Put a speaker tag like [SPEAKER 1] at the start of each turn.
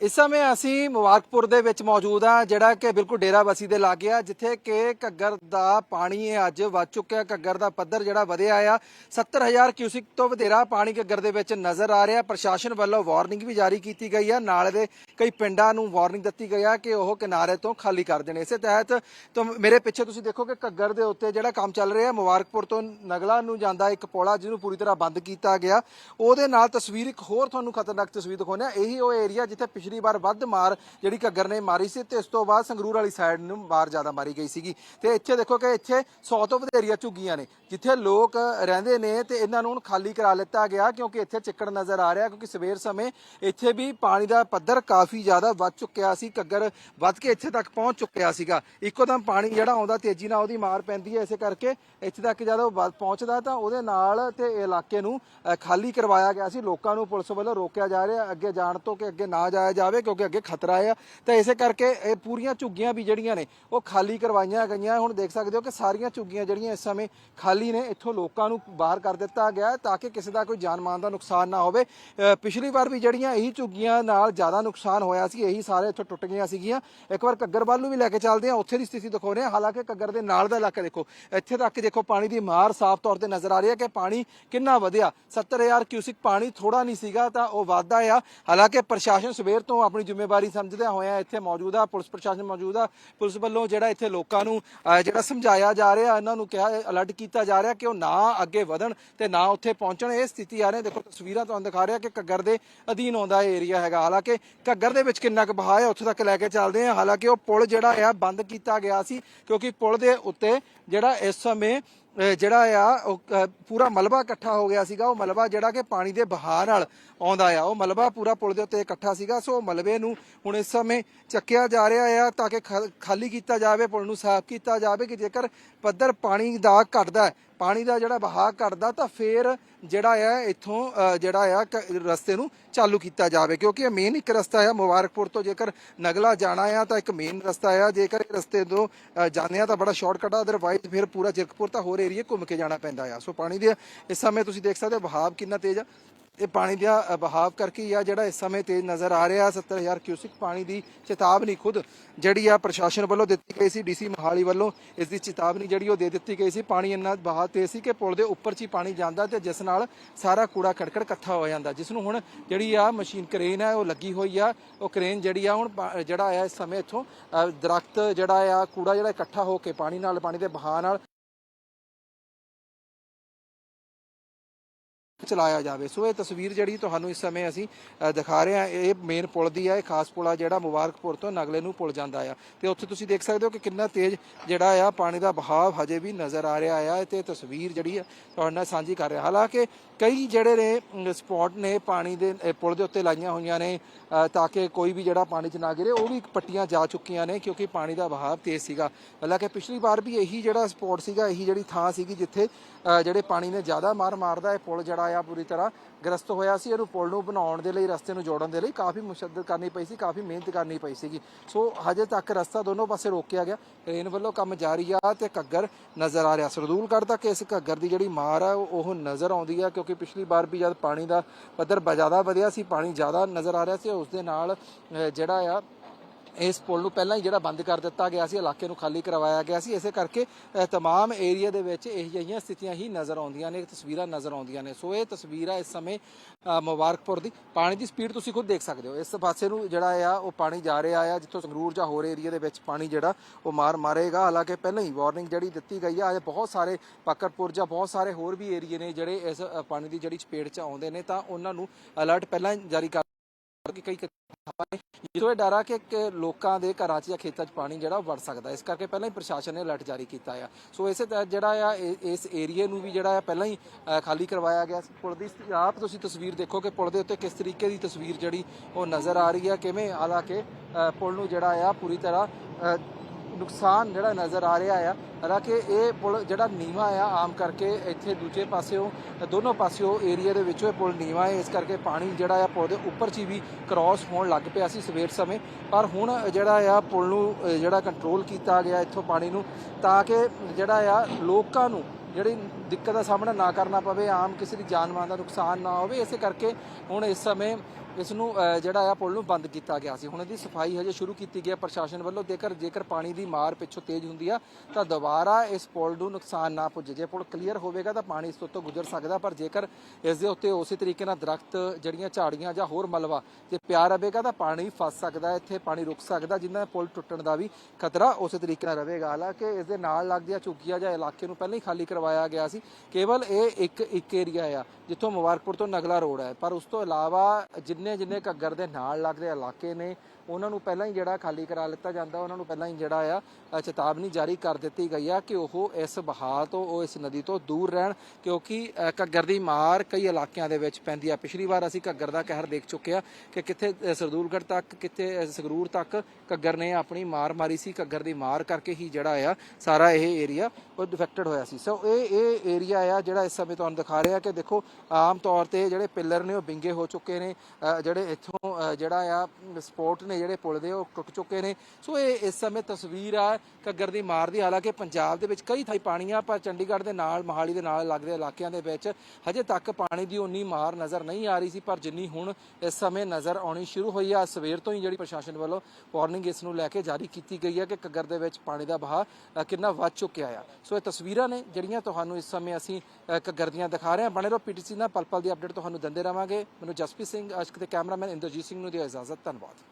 [SPEAKER 1] ਇਸ ਸਮੇਂ ਅਸੀਂ ਮੁਬਾਰਕਪੁਰ ਦੇ ਵਿੱਚ ਮੌਜੂਦ ਆ ਜਿਹੜਾ ਕਿ ਬਿਲਕੁਲ ਡੇਰਾ ਬਸੀ ਦੇ ਲਾਗੇ ਆ, ਜਿੱਥੇ ਕਿ ਘੱਗਰ ਦਾ ਪਾਣੀ ਇਹ ਅੱਜ ਵੱਧ ਚੁੱਕਿਆ। ਘੱਗਰ ਦਾ ਪੱਧਰ ਜਿਹੜਾ ਵਧਿਆ ਆ 70000 ਕਿਊਸਿਕ ਤੋਂ ਵਧੇਰਾ ਪਾਣੀ ਘੱਗਰ ਦੇ ਵਿੱਚ ਨਜ਼ਰ ਆ ਰਿਹਾ। ਪ੍ਰਸ਼ਾਸਨ ਵੱਲੋਂ ਵਾਰਨਿੰਗ ਵੀ ਜਾਰੀ ਕੀਤੀ ਗਈ ਆ। ਨਾਲ ਦੇ ਕਈ ਪਿੰਡਾਂ ਨੂੰ ਵਾਰਨਿੰਗ ਦਿੱਤੀ ਗਈ ਆ ਕਿ ਉਹ ਕਿਨਾਰੇ ਤੋਂ ਖਾਲੀ ਕਰ ਦੇਣ। ਇਸੇ ਤਹਿਤ ਤੋਂ ਮੇਰੇ ਪਿੱਛੇ ਤੁਸੀਂ ਦੇਖੋ ਕਿ ਘੱਗਰ ਦੇ ਉੱਤੇ ਜਿਹੜਾ ਕੰਮ ਚੱਲ ਰਿਹਾ, ਮੁਬਾਰਕਪੁਰ ਤੋਂ ਨਗਲਾ ਨੂੰ ਜਾਂਦਾ ਇੱਕ ਪੋਲਾ ਜਿਹਨੂੰ ਪੂਰੀ ਤਰ੍ਹਾਂ ਬੰਦ ਕੀਤਾ ਗਿਆ। ਉਹਦੇ ਨਾਲ ਤਸਵੀਰ ਇੱਕ ਹੋਰ ਤੁਹਾਨੂੰ ਖਤਰਨਾਕ ਤਸਵੀਰ ਦਿਖਾਉਂਦੇ ਆ ਇਹੀ ਉਹ ਏਰੀਆ ਜਿੱਥੇ ਪਿਛਲੀ ਵਾਰ ਵੱਧ ਮਾਰ ਜਿਹੜੀ ਘੱਗਰ ਨੇ ਮਾਰੀ ਸੀ ਤੇ ਇਸ ਤੋਂ ਬਾਅਦ ਸੰਗਰੂਰ ਵਾਲੀ ਸਾਈਡ ਨੂੰ ਮਾਰ ਜ਼ਿਆਦਾ ਮਾਰੀ ਗਈ ਸੀਗੀ। ਤੇ ਇੱਥੇ ਦੇਖੋ ਕਿ ਇੱਥੇ 100 ਤੋਂ ਵਧੇਰੀਆਂ ਝੁੱਗੀਆਂ ਨੇ, ਜਿੱਥੇ ਲੋਕ ਰਹਿੰਦੇ ਨੇ ਤੇ ਇਹਨਾਂ ਨੂੰ ਖਾਲੀ ਕਰਾ ਲਿੱਤਾ ਗਿਆ ਕਿਉਂਕਿ ਇੱਥੇ ਚਿੱਕੜ ਨਜ਼ਰ ਆ ਰਿਹਾ ਕਿਉਂਕਿ ਸਵੇਰ ਸਮੇਂ ਇੱਥੇ ਵੀ ਪਾਣੀ ਦਾ ਪੱਧਰ ਕਾਫੀ ਜ਼ਿਆਦਾ ਵੱਧ ਚੁੱਕਿਆ ਸੀ, ਘੱਗਰ ਵੱਧ ਕੇ ਇੱਥੇ ਤੱਕ ਪਹੁੰਚ ਚੁੱਕਿਆ ਸੀਗਾ। ਇੱਕੋਦਮ ਪਾਣੀ ਜਿਹੜਾ ਆਉਂਦਾ ਤੇਜ਼ੀ ਨਾਲ ਉਹਦੀ ਮਾਰ ਪੈਂਦੀ ਹੈ, ਇਸੇ ਕਰਕੇ ਇੱਥੇ ਤੱਕ ਜਦੋਂ ਉਹ ਵੱਧ ਪਹੁੰਚਦਾ ਤਾਂ ਉਹਦੇ ਨਾਲ ਤੇ ਇਲਾਕੇ ਨੂੰ ਖਾਲੀ ਕਰਵਾਇਆ ਗਿਆ ਸੀ। ਲੋਕਾਂ ਨੂੰ ਪੁਲਿਸ ਵੱਲੋਂ ਰੋਕਿਆ ਜਾ ਰਿਹਾ, ਅੱਗੇ ਜਾਣ ਤੋਂ ਕਿ ਅੱਗੇ ਨਾ ਜਾਇਆ ਜਾਵੇ ਕਿਉਂਕਿ ਅੱਗੇ ਖਤਰਾ ਆ। ਤਾਂ ਇਸੇ ਕਰਕੇ ਇਹ ਪੂਰੀਆਂ ਝੁੱਗੀਆਂ ਵੀ ਜਿਹੜੀਆਂ ਨੇ, ਉਹ ਖਾਲੀ ਕਰਵਾਈਆਂ ਗਈਆਂ। ਹੁਣ ਦੇਖ ਸਕਦੇ ਹੋ ਕਿ ਸਾਰੀਆਂ ਝੁੱਗੀਆਂ ਜਿਹੜੀਆਂ ਇਸ ਸਮੇਂ ਖਾਲੀ ਨੇ, ਇੱਥੋਂ ਲੋਕਾਂ ਨੂੰ ਬਾਹਰ ਕਰ ਦਿੱਤਾ ਗਿਆ ਤਾਂ ਕਿ ਕਿਸੇ ਦਾ ਕੋਈ ਜਾਨ ਮਾਲ ਦਾ ਨੁਕਸਾਨ ਨਾ ਹੋਵੇ। ਪਿਛਲੀ ਵਾਰ ਵੀ ਜਿਹੜੀਆਂ ਇਹੀ ਝੁੱਗੀਆਂ ਨਾਲ ਜ਼ਿਆਦਾ ਨੁਕਸਾਨ ਹੋਇਆ ਸੀ, ਇਹੀ ਸਾਰੇ ਇੱਥੋਂ ਟੁੱਟ ਗਈਆਂ ਸੀਗੀਆਂ। ਇੱਕ ਵਾਰ ਘੱਗਰ ਵੱਲ ਨੂੰ ਵੀ ਲੈ ਕੇ ਚੱਲਦੇ ਆ ਉੱਥੇ ਦੀ ਸਥਿਤੀ ਦਿਖਾਉਂਦੇ ਆ ਹਾਲਾਂਕਿ ਘੱਗਰ ਦੇ ਨਾਲ ਦਾ ਇਲਾਕਾ ਦੇਖੋ, ਇੱਥੇ ਤੱਕ ਦੇਖੋ ਪਾਣੀ ਦੀ ਮਾਰ ਸਾਫ਼ ਤੌਰ ਤੇ ਨਜ਼ਰ ਆ ਰਹੀ ਹੈ ਕਿ ਪਾਣੀ ਕਿੰਨਾ ਵਧਿਆ। 70000 ਕਿਊਸਿਕ ਪਾਣੀ ਥੋੜਾ ਨਹੀਂ ਸੀਗਾ ਤਾਂ ਉਹ ਵਾਧਾ ਆ। ਹਾਲਾਂਕਿ ਪ੍ਰਸ਼ਾਸਨ ਸਵੇਰ ਤੋਂ ਆਪਣੀ ਜ਼ਿੰਮੇਵਾਰੀ ਸਮਝਦਿਆਂ ਹੋਇਆ ਇੱਥੇ ਮੌਜੂਦ ਆ, ਪੁਲਿਸ ਪ੍ਰਸ਼ਾਸਨ ਮੌਜੂਦ ਆ। ਪੁਲਿਸ ਵੱਲੋਂ ਜਿਹੜਾ ਇੱਥੇ ਲੋਕਾਂ ਨੂੰ ਜਿਹੜਾ ਸਮਝਾਇਆ ਜਾ ਰਿਹਾ, ਇਹਨਾਂ ਨੂੰ ਕਿਹਾ, ਅਲਰਟ ਕੀਤਾ ਜਾ ਰਿਹਾ ਕਿ ਉਹ ਨਾ ਅੱਗੇ ਵਧਣ ਤੇ ਨਾ ਉੱਥੇ ਪਹੁੰਚਣ। ਇਹ ਸਥਿਤੀ ਆ ਰਹੀ ਹੈ। ਦੇਖੋ, ਤਸਵੀਰਾਂ ਤੁਹਾਨੂੰ ਦਿਖਾ ਰਿਹਾ ਕਿ ਘੱਗਰ ਦੇ ਅਧੀਨ ਆਉਂਦਾ ਇਹ ਏਰੀਆ ਹੈਗਾ। ਹਾਲਾਂਕਿ ਘੱਗਰ ਦੇ ਵਿੱਚ ਕਿੰਨਾ ਕੁ ਵਹਾਅ ਹੈ, ਉੱਥੇ ਤੱਕ ਲੈ ਕੇ ਚੱਲਦੇ ਆ ਹਾਲਾਂਕਿ ਉਹ ਪੁਲ ਜਿਹੜਾ ਆ, ਬੰਦ ਕੀਤਾ ਗਿਆ ਸੀ, ਕਿਉਂਕਿ ਪੁਲ ਦੇ ਉੱਤੇ ਜਿਹੜਾ ਇਸ ਸਮੇਂ ਜਿਹੜਾ ਆ, ਉਹ ਪੂਰਾ ਮਲਬਾ ਇਕੱਠਾ ਹੋ ਗਿਆ ਸੀਗਾ। ਉਹ ਮਲਬਾ ਜਿਹੜਾ ਕਿ ਪਾਣੀ ਦੇ ਬਹਾਅ ਨਾਲ ਆਉਂਦਾ ਆ। ਉਹ ਮਲਬਾ ਪੂਰਾ ਪੁਲ ਦੇ ਉੱਤੇ ਇਕੱਠਾ ਸੀਗਾ। ਸੋ ਉਹ ਮਲਬੇ ਨੂੰ ਹੁਣ ਇਸ ਸਮੇਂ ਚੱਕਿਆ ਜਾ ਰਿਹਾ ਆ ਤਾਂ ਕਿ ਖਾਲੀ ਕੀਤਾ ਜਾਵੇ, ਪੁਲ ਨੂੰ ਸਾਫ਼ ਕੀਤਾ ਜਾਵੇ ਕਿ ਜੇਕਰ ਪੱਧਰ ਪਾਣੀ ਦਾ ਘਟਦਾ ਪਾਣੀ ਦਾ ਜਿਹੜਾ ਵਹਾਅ ਘਟਦਾ ਤਾਂ ਫੇਰ ਜਿਹੜਾ ਆ ਇੱਥੋਂ ਜਿਹੜਾ ਆ ਰਸਤੇ ਨੂੰ ਚਾਲੂ ਕੀਤਾ ਜਾਵੇ। ਕਿਉਂਕਿ ਇਹ ਮੇਨ ਇੱਕ ਰਸਤਾ ਆ, ਮੁਬਾਰਕਪੁਰ ਤੋਂ ਜੇਕਰ ਨਗਲਾ ਜਾਣਾ ਆ ਤਾਂ ਇੱਕ ਮੇਨ ਰਸਤਾ ਆ। ਜੇਕਰ ਇਹ ਰਸਤੇ ਤੋਂ ਜਾਂਦੇ ਆ ਤਾਂ ਬੜਾ ਸ਼ਾਰਟਕਟ ਆ ਅਦਰਵਾਈਜ਼ ਫਿਰ ਪੂਰਾ ਜਿਰਕਪੁਰ ਤਾਂ ਹੋਰ ਏਰੀਆ ਘੁੰਮ ਕੇ ਜਾਣਾ ਪੈਂਦਾ ਆ। ਸੋ ਪਾਣੀ ਦੇ ਇਸ ਸਮੇਂ ਤੁਸੀਂ ਦੇਖ ਸਕਦੇ ਹੋ ਬਹਾਵ ਕਿੰਨਾ ਤੇਜ਼ ਆ। ਇਹ ਪਾਣੀ ਦਾ ਬਹਾਵ ਕਰਕੇ ਹੀ ਆ ਜਿਹੜਾ ਇਸ ਸਮੇਂ ਤੇਜ਼ ਨਜ਼ਰ ਆ ਰਿਹਾ। 70000 ਕਿਊਸਿਕ ਪਾਣੀ ਦੀ ਚੇਤਾਵਨੀ ਖੁਦ ਜਿਹੜੀ ਆ ਪ੍ਰਸ਼ਾਸਨ ਵੱਲੋਂ ਦਿੱਤੀ ਗਈ ਸੀ। ਡੀਸੀ ਮੋਹਾਲੀ ਵੱਲੋਂ ਇਸ ਦੀ ਚੇਤਾਵਨੀ ਜਿਹੜੀ ਉਹ ਦੇ ਦਿੱਤੀ ਗਈ ਸੀ। ਪਾਣੀ ਇੰਨਾ ਬਹਾਅ ਤੇਜ਼ ਸੀ ਕਿ ਪੁਲ ਦੇ ਉੱਪਰ 'ਚ ਹੀ ਪਾਣੀ ਜਾਂਦਾ ਤੇ ਜਿਸ ਨਾਲ ਸਾਰਾ ਕੂੜਾ ਕੜਕੜ ਇਕੱਠਾ ਹੋ ਜਾਂਦਾ। ਜਿਸ ਨੂੰ ਹੁਣ ਜਿਹੜੀ ਆ ਮਸ਼ੀਨ ਕਰੇਨ ਹੈ ਉਹ ਲੱਗੀ ਹੋਈ ਆ। ਉਹ ਕਰੇਨ ਜਿਹੜੀ ਆ ਹੁਣ ਜਿਹੜਾ ਆ ਇਸ ਸਮੇਂ ਇੱਥੋਂ ਦਰਖਤ ਜਿਹੜਾ ਆ, ਕੂੜਾ ਜਿਹੜਾ ਇਕੱਠਾ ਹੋ ਕੇ ਪਾਣੀ ਨਾਲ, ਪਾਣੀ ਦੇ ਬਹਾਅ ਨਾਲ ਚਲਾਇਆ ਜਾਵੇ। ਸੋ ਇਹ ਤਸਵੀਰ ਜਿਹੜੀ ਤੁਹਾਨੂੰ ਇਸ ਸਮੇਂ ਅਸੀਂ ਦਿਖਾ ਰਹੇ ਹਾਂ। ਇਹ ਮੇਨ ਪੁਲ ਦੀ ਹੈ, ਇਹ ਖਾਸ ਪੁਲ ਆ ਜਿਹੜਾ ਮੁਬਾਰਕਪੁਰ ਤੋਂ ਨਗਲੇ ਨੂੰ ਪੁਲ ਜਾਂਦਾ ਆ। ਤੇ ਉੱਥੇ ਤੁਸੀਂ ਦੇਖ ਸਕਦੇ ਹੋ ਕਿ ਕਿੰਨਾ ਤੇਜ਼ ਜਿਹੜਾ ਆ, ਪਾਣੀ ਦਾ ਬਹਾਵ ਹਜੇ ਵੀ ਨਜ਼ਰ ਆ ਰਿਹਾ ਆ। ਤੇ ਤਸਵੀਰ ਜਿਹੜੀ ਆ, ਤੁਹਾਡੇ ਨਾਲ ਸਾਂਝੀ ਕਰ ਰਿਹਾ। ਹਾਲਾਂਕਿ ਕਈ ਜਿਹੜੇ ਨੇ ਸਪੌਟ ਨੇ ਪਾਣੀ ਦੇ ਪੁਲ ਦੇ ਉੱਤੇ ਲਾਈਆਂ ਹੋਈਆਂ ਨੇ ਤਾਂ ਕਿ ਕੋਈ ਵੀ ਜਿਹੜਾ ਪਾਣੀ 'ਚ ਨਾ ਗਿਰੇ, ਉਹ ਵੀ ਪੱਟੀਆਂ ਜਾ ਚੁੱਕੀਆਂ ਨੇ ਕਿਉਂਕਿ ਪਾਣੀ ਦਾ ਬਹਾਵ ਤੇਜ਼ ਸੀਗਾ। ਹਾਲਾਂਕਿ ਪਿਛਲੀ ਵਾਰ ਵੀ ਇਹੀ ਜਿਹੜਾ ਸਪੌਟ ਸੀਗਾ, ਇਹੀ ਜਿਹੜੀ ਥਾਂ ਸੀਗੀ ਜਿੱਥੇ ਜਿਹੜੇ ਪਾਣੀ ਨੇ ਜ਼ਿਆਦਾ ਮਾਰ ਮਾਰਦਾ ਇਹ ਪੁਲ ਜਿਹੜਾ ਆ ਪੂਰੀ ਤਰ੍ਹਾਂ, ਗ੍ਰਸਤ ਹੋਇਆ ਸੀ, ਇਹਨੂੰ ਪੁਲ ਨੂੰ ਬਣਾਉਣ ਦੇ ਲਈ, ਰਸਤੇ ਨੂੰ ਜੋੜਨ ਦੇ ਲਈ ਕਾਫੀ ਮੁਸ਼ੱਦਦ ਕਰਨੀ ਪਈ ਸੀ, ਕਾਫੀ ਮਿਹਨਤ ਕਰਨੀ ਪਈ ਸੀਗੀ। ਸੋ ਹਜੇ ਤੱਕ ਰਸਤਾ ਦੋਨੋਂ ਪਾਸੇ ਰੋਕਿਆ ਗਿਆ। ਟ੍ਰੇਨ ਵੱਲੋਂ ਕੰਮ ਜਾਰੀ ਆ ਤੇ ਘੱਗਰ ਨਜ਼ਰ ਆ ਰਿਹਾ। ਸਰਦੂਲਗੜ੍ਹ ਤੱਕ ਇਸ ਘੱਗਰ ਦੀ ਜਿਹੜੀ ਮਾਰ ਆ, ਉਹ ਨਜ਼ਰ ਆਉਂਦੀ ਆ, ਕਿਉਂਕਿ ਪਿਛਲੀ ਵਾਰ ਵੀ ਜਦ ਪਾਣੀ ਦਾ ਪੱਧਰ ਜ਼ਿਆਦਾ ਵਧਿਆ ਸੀ, ਪਾਣੀ ਜ਼ਿਆਦਾ ਨਜ਼ਰ ਆ ਰਿਹਾ ਸੀ, ਉਸ ਦੇ ਨਾਲ ਜਿਹੜਾ ਆ ਇਸ ਪੁਲ ਨੂੰ ਪਹਿਲਾਂ ਹੀ ਜਿਹੜਾ ਬੰਦ ਕਰ ਦਿੱਤਾ ਗਿਆ ਸੀ ਇਲਾਕੇ ਨੂੰ ਖਾਲੀ ਕਰਵਾਇਆ ਗਿਆ ਸੀ। ਇਸੇ ਕਰਕੇ ਅ, ਤਮਾਮ ਏਰੀਆ ਦੇ ਵਿੱਚ ਇਹ ਜਿਹੀਆਂ ਸਥਿਤੀਆਂ ਹੀ ਨਜ਼ਰ ਆਉਂਦੀਆਂ ਨੇ ਤਸਵੀਰਾਂ ਨਜ਼ਰ ਆਉਂਦੀਆਂ ਨੇ। ਸੋ ਇਹ ਤਸਵੀਰ ਆ ਇਸ ਸਮੇਂ ਮੁਬਾਰਕਪੁਰ ਦੀ। ਪਾਣੀ ਦੀ ਸਪੀਡ ਤੁਸੀਂ ਖੁਦ ਦੇਖ ਸਕਦੇ ਹੋ। ਇਸ ਪਾਸੇ ਨੂੰ ਜਿਹੜਾ ਆ ਉਹ ਪਾਣੀ ਜਾ ਰਿਹਾ ਆ ਜਿੱਥੋਂ ਸੰਗਰੂਰ ਜਾਂ ਹੋਰ ਏਰੀਆ ਦੇ ਵਿੱਚ ਪਾਣੀ ਜਿਹੜਾ ਉਹ ਮਾਰ ਮਾਰੇਗਾ। ਹਾਲਾਂਕਿ ਪਹਿਲਾਂ ਹੀ ਵਾਰਨਿੰਗ ਜਿਹੜੀ ਦਿੱਤੀ ਗਈ ਆ ਅਜੇ ਬਹੁਤ ਸਾਰੇ ਪਾਕਰਪੁਰ ਜਾਂ ਬਹੁਤ ਸਾਰੇ ਹੋਰ ਵੀ ਏਰੀਏ ਨੇ ਜਿਹੜੇ ਇਸ ਪਾਣੀ ਦੀ ਜਿਹੜੀ ਚਪੇਟ 'ਚ ਆਉਂਦੇ ਨੇ ਤਾਂ ਉਹਨਾਂ ਨੂੰ ਅਲਰਟ ਪਹਿਲਾਂ ਹੀ ਜਾਰੀ ਕਰ ਕਿ ਕਈ ਜਿੱਥੋਂ ਇਹ ਡਰ ਆ ਕਿ ਲੋਕਾਂ ਦੇ ਘਰਾਂ 'ਚ ਜਾਂ ਖੇਤਾਂ 'ਚ ਪਾਣੀ ਜਿਹੜਾ ਉਹ ਵੜ ਸਕਦਾ ਇਸ ਕਰਕੇ ਪਹਿਲਾਂ ਹੀ ਪ੍ਰਸ਼ਾਸਨ ਨੇ ਅਲਰਟ ਜਾਰੀ ਕੀਤਾ ਆ। ਸੋ ਇਸੇ ਤਹਿਤ ਜਿਹੜਾ ਆ ਇਸ ਏਰੀਏ ਨੂੰ ਵੀ ਜਿਹੜਾ ਆ ਪਹਿਲਾਂ ਹੀ ਖਾਲੀ ਕਰਵਾਇਆ ਗਿਆ ਪੁਲ ਦੀ ਆਪ ਤੁਸੀਂ ਤਸਵੀਰ ਦੇਖੋ ਕਿ ਪੁਲ ਦੇ ਉੱਤੇ ਕਿਸ ਤਰੀਕੇ ਦੀ ਤਸਵੀਰ ਜਿਹੜੀ ਉਹ ਨਜ਼ਰ ਆ ਰਹੀ ਆ। ਕਿਵੇਂ ਹਾਲਾਂਕਿ ਪੁਲ ਨੂੰ ਜਿਹੜਾ ਆ ਪੂਰੀ ਤਰ੍ਹਾਂ ਨੁਕਸਾਨ ਜਿਹੜਾ ਨਜ਼ਰ ਆ ਰਿਹਾ ਆ, ਹਾਲਾਂਕਿ ਇਹ ਪੁਲ ਜਿਹੜਾ ਨੀਵਾ ਆ, ਆਮ ਕਰਕੇ ਇੱਥੇ ਦੂਜੇ ਪਾਸਿਓਂ, ਦੋਨੋਂ ਪਾਸਿਓਂ ਏਰੀਆ ਦੇ ਵਿੱਚੋਂ ਇਹ ਪੁਲ ਨੀਵਾ ਹੈ, ਇਸ ਕਰਕੇ ਪਾਣੀ ਜਿਹੜਾ ਆ ਪੁਲ ਦੇ ਉੱਪਰ 'ਚ ਵੀ ਕ੍ਰਾਸ ਹੋਣ ਲੱਗ ਪਿਆ ਸੀ ਸਵੇਰ ਸਮੇਂ। ਪਰ ਹੁਣ ਜਿਹੜਾ ਆ ਪੁਲ ਨੂੰ ਜਿਹੜਾ ਕੰਟਰੋਲ ਕੀਤਾ ਗਿਆ ਇੱਥੋਂ ਪਾਣੀ ਨੂੰ, ਤਾਂ ਕਿ ਜਿਹੜਾ ਆ ਲੋਕਾਂ ਨੂੰ ਜਿਹੜੀ ਦਿੱਕਤ ਦਾ ਸਾਹਮਣਾ ਨਾ ਕਰਨਾ ਪਵੇ, ਆਮ ਕਿਸੇ ਦੀ ਜਾਨ ਮਾਲ ਦਾ ਨੁਕਸਾਨ ਨਾ ਹੋਵੇ, ਇਸੇ ਕਰਕੇ ਹੁਣ ਇਸ ਸਮੇਂ ਇਸ ਨੂੰ ਜਿਹੜਾ ਆ ਪੁਲ ਨੂੰ ਬੰਦ ਕੀਤਾ ਗਿਆ ਸੀ। ਹੁਣ ਇਹਦੀ ਸਫ਼ਾਈ ਹਜੇ ਸ਼ੁਰੂ ਕੀਤੀ ਗਈ ਹੈ ਪ੍ਰਸ਼ਾਸਨ ਵੱਲੋਂ। ਜੇਕਰ ਜੇਕਰ ਪਾਣੀ ਦੀ ਮਾਰ ਪਿੱਛੋਂ ਤੇਜ਼ ਹੁੰਦੀ ਆ, ਤਾਂ ਦੁਬਾਰਾ ਇਸ ਪੁਲ ਨੂੰ ਨੁਕਸਾਨ ਨਾ ਪੁੱਜੇ। ਜੇ ਪੁਲ ਕਲੀਅਰ ਹੋਵੇਗਾ ਤਾਂ ਪਾਣੀ ਇਸ ਤੋਂ ਉੱਤੋਂ ਗੁਜ਼ਰ ਸਕਦਾ, ਪਰ ਜੇਕਰ ਇਸ ਦੇ ਉੱਤੇ ਉਸੇ ਤਰੀਕੇ ਨਾਲ ਦਰਖਤ ਜਿਹੜੀਆਂ ਝਾੜੀਆਂ ਜਾਂ ਹੋਰ ਮਲਵਾ ਜੇ ਪਿਆ ਰਹੇਗਾ, ਤਾਂ ਪਾਣੀ ਫਸ ਸਕਦਾ, ਇੱਥੇ ਪਾਣੀ ਰੁਕ ਸਕਦਾ, ਜਿੰਨਾ ਪੁਲ ਟੁੱਟਣ ਦਾ ਵੀ ਖਤਰਾ ਉਸੇ ਤਰੀਕੇ ਨਾਲ ਰਹੇਗਾ। ਹਾਲਾਂਕਿ ਇਸ ਦੇ ਨਾਲ ਲੱਗਦੀਆਂ ਝੁੱਗੀਆਂ ਜਾਂ ਇਲਾਕੇ ਨੂੰ ਪਹਿਲਾਂ ਹੀ ਖਾਲੀ ਕਰਵਾ ਕਰਵਾਇਆ ਗਿਆ ਸੀ। ਕੇਵਲ ਇਹ ਇੱਕ ਇੱਕ ਏਰੀਆ ਆ ਜਿੱਥੋਂ ਮੁਬਾਰਕਪੁਰ ਤੋਂ ਨਗਲਾ ਰੋਡ ਹੈ। ਪਰ ਉਸ ਤੋਂ ਇਲਾਵਾ ਜਿੰਨੇ ਜਿੰਨੇ ਘੱਗਰ ਦੇ ਨਾਲ ਲੱਗਦੇ ਇਲਾਕੇ ਨੇ ਉਹਨਾਂ ਨੂੰ ਪਹਿਲਾਂ ਹੀ ਜਿਹੜਾ ਖਾਲੀ ਕਰਾ ਲਿੱਤਾ ਜਾਂਦਾ ਉਹਨਾਂ ਨੂੰ ਪਹਿਲਾਂ ਹੀ ਜਿਹੜਾ ਆ ਚੇਤਾਵਨੀ ਜਾਰੀ ਕਰ ਦਿੱਤੀ ਗਈ ਆ ਕਿ ਉਹ ਇਸ ਬਹਾਅ ਤੋਂ ਉਹ ਇਸ ਨਦੀ ਤੋਂ ਦੂਰ ਰਹਿਣ ਕਿਉਂਕਿ ਘੱਗਰ ਦੀ ਮਾਰ ਕਈ ਇਲਾਕਿਆਂ ਦੇ ਵਿੱਚ ਪੈਂਦੀ ਆ। ਪਿਛਲੀ ਵਾਰ ਅਸੀਂ ਘੱਗਰ ਦਾ ਕਹਿਰ ਦੇਖ ਚੁੱਕੇ ਆ ਕਿ ਕਿੱਥੇ ਅ, ਸਰਦੂਲਗੜ੍ਹ ਤੱਕ ਕਿੱਥੇ ਅ, ਸੰਗਰੂਰ ਤੱਕ ਘੱਗਰ ਨੇ ਆਪਣੀ ਮਾਰ ਮਾਰੀ ਸੀ। ਘੱਗਰ ਦੀ ਮਾਰ ਕਰਕੇ ਹੀ ਜਿਹੜਾ ਆ ਸਾਰਾ ਇਹ ਏਰੀਆ ਉਹ ਡਿਫੈਕਟਡ ਹੋਇਆ ਸੀ। ਸੋ ਇਹ ਇਹ ਏਰੀਆ ਆ ਜਿਹੜਾ ਇਸ ਸਮੇਂ ਤੁਹਾਨੂੰ ਦਿਖਾ ਰਿਹਾ ਕਿ ਦੇਖੋ, ਆਮ ਤੌਰ ਤੇ ਜਿਹੜੇ ਪਿੱਲਰ ਨੇ ਉਹ ਵਿੰਗੇ ਹੋ ਚੁੱਕੇ ਨੇ ਜਿਹੜੇ ਇੱਥੋਂ ਜਿਹੜਾ ਆ ਸਪੋਰਟ ਨੇ ਜਿਹੜੇ ਪੁਲ ਦੇ, ਉਹ ਟੁੱਟ ਚੁੱਕੇ ਨੇ। ਸੋ ਇਹ ਇਸ ਸਮੇਂ ਤਸਵੀਰ ਆ ਘੱਗਰ ਦੀ ਮਾਰ ਦੀ। ਹਾਲਾਂਕਿ ਪੰਜਾਬ ਦੇ ਵਿੱਚ ਕਈ ਥਾਈ ਪਾਣੀ ਆ ਪਰ ਚੰਡੀਗੜ੍ਹ ਦੇ ਨਾਲ, ਮਹਾਲੀ ਦੇ ਨਾਲ ਲੱਗਦੇ ਇਲਾਕਿਆਂ ਦੇ ਵਿੱਚ ਹਜੇ ਤੱਕ ਪਾਣੀ ਦੀ ਉਨੀ ਮਾਰ ਨਜ਼ਰ ਨਹੀਂ ਆ ਰਹੀ ਸੀ, ਪਰ ਜਿੰਨੀ ਹੁਣ ਇਸ ਸਮੇਂ ਨਜ਼ਰ ਆਉਣੀ ਸ਼ੁਰੂ ਹੋਈ ਆ, ਸਵੇਰ ਤੋਂ ਹੀ ਜਿਹੜੀ ਪ੍ਰਸ਼ਾਸਨ ਵੱਲੋਂ ਵਾਰਨਿੰਗ ਇਸ ਨੂੰ ਲੈ ਕੇ ਜਾਰੀ ਕੀਤੀ ਗਈ ਹੈ ਕਿ ਘੱਗਰ ਦੇ ਵਿੱਚ ਪਾਣੀ ਦਾ ਬਹਾਅ ਕਿੰਨਾ ਵੱਧ ਚੁੱਕਿਆ ਆ। ਸੋ ਇਹ ਤਸਵੀਰਾਂ ਨੇ ਜਿਹੜੀਆਂ ਤੁਹਾਨੂੰ ਇਸ ਸਮੇਂ ਅਸੀਂ ਇੱਕ ਗਰਦੀਆਂ ਦਿਖਾ ਰਹੇ ਹਾਂ। ਬਣੇ ਰਹੋ ਪੀਟੀਸੀ ਨਾਲ। ਪਲ ਪਲ ਦੀ ਅਪਡੇਟ ਤੁਹਾਨੂੰ ਦਿੰਦੇ ਰਵਾਂਗੇ। ਮੈਨੂੰ ਜਸਪੀਤ ਸਿੰਘ ਅਸ਼ਕ ਤੇ ਕੈਮਰਾਮੈਨ ਇੰਦਰਜੀਤ ਸਿੰਘ ਨੂੰ ਦਿਓ ਇਜਾਜ਼ਤ। ਧੰਨਵਾਦ।